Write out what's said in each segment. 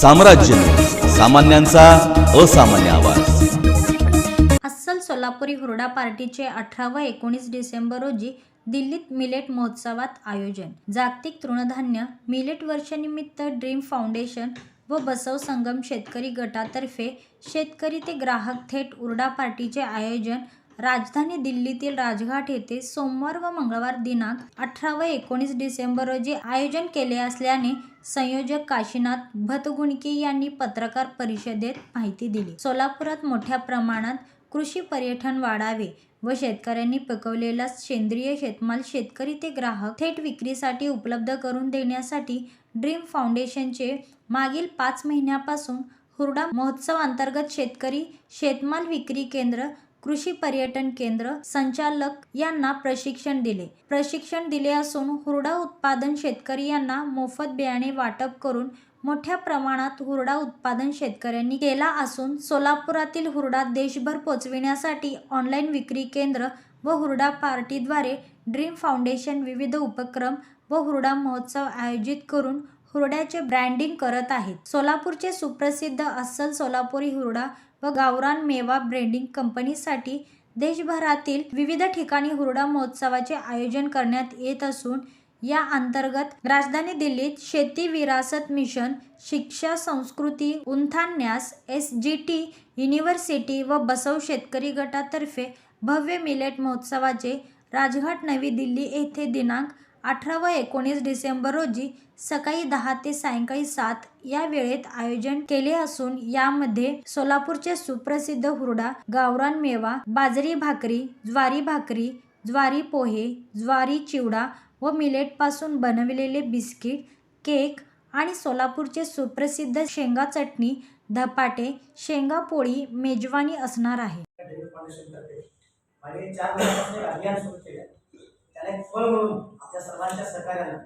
साम्राज्य. सामान्यांचा असामान्य आवाज. अस्सल सोलापुरी हुरडा पार्टीचे अठरा व एकोणीस डिसेंबर रोजी दिल्लीत मिलेट महोत्सवात आयोजन. जागतिक तृणधान्य मिलेट वर्षानिमित्त ड्रीम फाउंडेशन व बसव संगम शेतकरी गटातर्फे शेतकरी ते ग्राहक थेट उरडा पार्टीचे आयोजन राजधानी दिल्लीतील राजघाट येथे सोमवार व मंगळवार दिनांक अठरा व एकोणीस डिसेंबर रोजी आयोजन केले असल्याने संयोजक काशीनाथ भतगुणके यांनी पत्रकार परिषदेत माहिती दिली. सोलापुरात मोठ्या प्रमाणात कृषी पर्यटन वाढावे व शेतकऱ्यांनी पिकवलेला सेंद्रिय शेतमाल शेतकरी ते ग्राहक थेट विक्रीसाठी उपलब्ध करून देण्यासाठी ड्रीम फाउंडेशनचे मागील पाच महिन्यापासून हुरडा महोत्सव अंतर्गत शेतकरी शेतमाल विक्री केंद्र कृषी पर्यटन केंद्र संचालक यांना प्रशिक्षण दिले. प्रशिक्षण दिले असून हुरडा उत्पादन शेतकरी यांना मोफत बियाणे वाटप करून मोठ्या प्रमाणात हुरडा उत्पादन शेतकऱ्यांनी केला असून सोलापुरातील हुरडा देशभर पोचविण्यासाठी ऑनलाईन विक्री केंद्र व हुरडा पार्टीद्वारे ड्रीम फाउंडेशन विविध उपक्रम व हुरडा महोत्सव आयोजित करून हुरड्याचे ब्रँडिंग करत आहेत. सोलापूरचे सुप्रसिद्ध अस्सल सोलापुरी हुरडा व गावरान मेवा ब्रँडिंग कंपनीसाठी देशभरातील विविध ठिकाणी हुरडा महोत्सवाचे आयोजन करण्यात येत असून या अंतर्गत राजधानी दिल्लीत शेती विरासत मिशन शिक्षा संस्कृती उंथान्यास एस जी टी युनिव्हर्सिटी व बसव शेतकरी गटातर्फे भव्य मिलेट महोत्सवाचे राजघाट नवी दिल्ली येथे दिनांक अठरा व एकोणीस डिसेंबर रोजी सकाळी दहा ते सायंकाळी सात या वेळेत आयोजन केले असून यामध्ये सोलापूरचे सुप्रसिद्ध हुरडा गावरान मेवा बाजरी भाकरी ज्वारी भाकरी ज्वारी पोहे ज्वारी चिवडा व मिलेटपासून बनविलेले बिस्किट केक आणि सोलापूरचे सुप्रसिद्ध शेंगा चटणी धपाटे शेंगा पोळी मेजवानी असणार आहे. त्याला एक फळ म्हणून आपल्या सर्वांच्या सहकार्यानं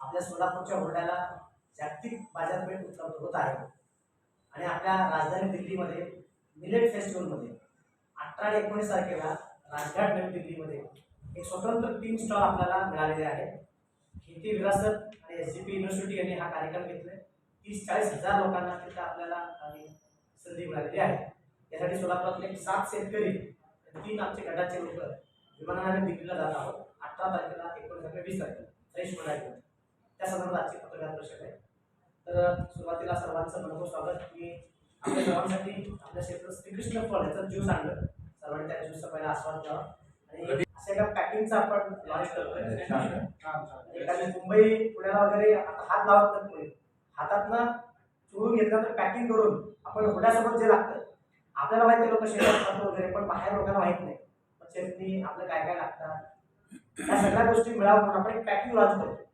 आपल्या सोलापूरच्या हुरड्याला जागतिक बाजारपेठ उपलब्ध होत आहे. आणि आपल्या राजधानी दिल्लीमध्ये मिलेट फेस्टिवलमध्ये अठरा आणि एकोणीस तारखेला राजघाट नवी दिल्लीमध्ये एक स्वतंत्र तीन स्टॉल आपल्याला मिळालेले आहे. खेती विरासत आणि एस जी पी युनिव्हर्सिटी यांनी हा कार्यक्रम घेतला तीस चाळीस हजार लोकांना तिथं आपल्याला आणि संधी मिळालेली आहे. यासाठी सोलापुरातले एक सात शेतकरी तीन आमचे गटाचे लोक विमानाने दिल्लीला जात आहोत. अठरा तारखेला एकोणीस तारखेला वीस तारखेला फ्रेश बनायचं त्या संदर्भात आजची पत्रकार परिषद आहे. तर सुरुवातीला सर्वांचं मनपूर स्वागत. मी आपल्या सर्वांसाठी आपल्या क्षेत्रात श्रीकृष्ण फळ याचं ज्यूस आणलं. सर्वांनी त्या ज्यूसचा पहिला आस्वाद घ्यावा आणि अशा एका पॅकिंगचा आपण लॉन्च करतोय. एखादी मुंबई पुण्याला वगैरे हात लावत नाही कोणी. हातातनं चोरून घेतलं तर पॅकिंग करून आपण हुड्यासोबत जे लागतं आपल्याला माहिती लोक शेतात खातो वगैरे पण बाहेर लोकांना माहीत नाही. चटणी आपलं काय काय लागतात. या सगळ्या गोष्टी मिळावं म्हणून आपण एक पॅकिंग लॉन्च करतो.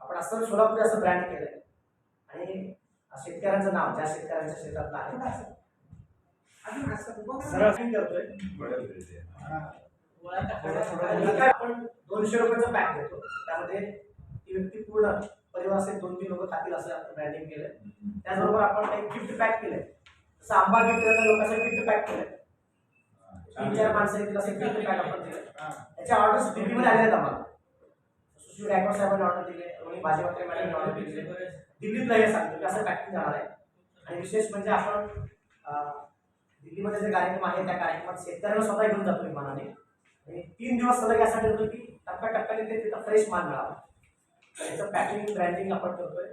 आपण असं सोलापूर असं ब्रँड केलंय. आणि शेतकऱ्यांचं नाव ज्या शेतकऱ्यांच्या शेतातलं आहे. आपण दोनशे रुपयाचं पॅक देतो त्यामध्ये ती व्यक्ती पूर्ण परिवार असेल दोन तीन लोक खातील असं आपण ब्रँडिंग केलंय. त्याचबरोबर आपण एक गिफ्ट पॅक केलंय. जसं आंबा गिफ्ट लोकांसाठी गिफ्ट पॅक केलंय. तीन चार माणसं येतील असं गिफ्ट पॅक आपण दिलं? त्याच्या ऑर्डर्स दिल्लीमध्ये आलेल्या आहेत आम्हाला. सुशील गायकवाड साहेबांनी ऑर्डर दिले रोहिणी भाजीवक्रे मॅडमने ऑर्डर दिली. दिल्लीतला हे सांगतो की असं पॅकिंग जाणार आहे. आणि विशेष म्हणजे आपण दिल्लीमध्ये जे कार्यक्रम आहे त्या कार्यक्रमात शेतकऱ्यांना स्वतः घेऊन जातो विमानाने आणि तीन दिवस सलग यासाठी होतो की टप्प्याटप्प्याने ते तिथं फ्रेश माल मिळावा. याचं पॅकिंग ब्रँडिंग आपण करतोय